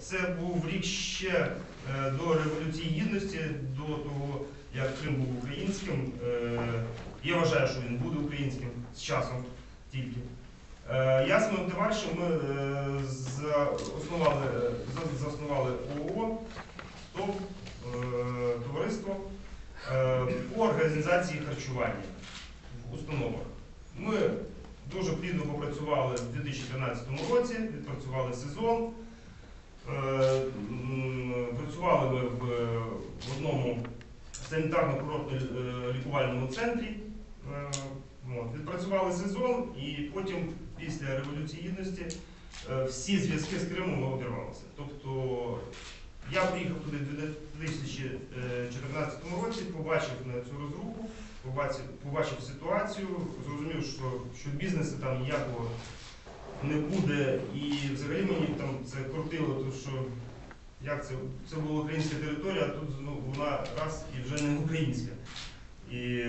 Це був рік ще е, до Революції Гідності, до того, як Крим був українським. Е, Я вважаю, що він буде українським з часом тільки. Е, Я з моїм товаришем ми заснували, заснували ООО, ТОВ, е, товариство по організації харчування в установах. Ми дуже плідно попрацювали в 2013 році, відпрацювали сезон. Е, Працювали ми в, одному санітарно-курортно-лікувальному центрі. Е, Відпрацювали сезон і потім, після Революції Гідності, е, всі зв'язки з Кримом обірвалися. Тобто я приїхав туди в 2014 році, побачив на цю розруху, побачив, побачив ситуацію, зрозумів, що, що бізнесу там ніякого не буде. І взагалі мені там це крутило, тому що як це, це була українська територія, а тут ну, вона раз і вже не українська. І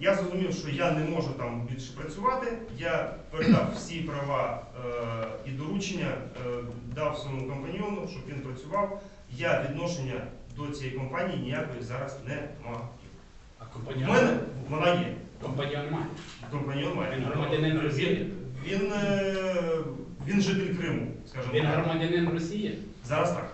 я зрозумів, що я не можу там більше працювати. Я передав всі права е, і доручення, е, дав своєму компаньйону, щоб він працював. Я відношення до цієї компанії ніякої зараз не маю. А У мене вона є. Компаньон має. Компаньйон має. Він громадянин Росії? Він, е, він житель Криму, скажімо Він так. громадянин Росії? Зараз так.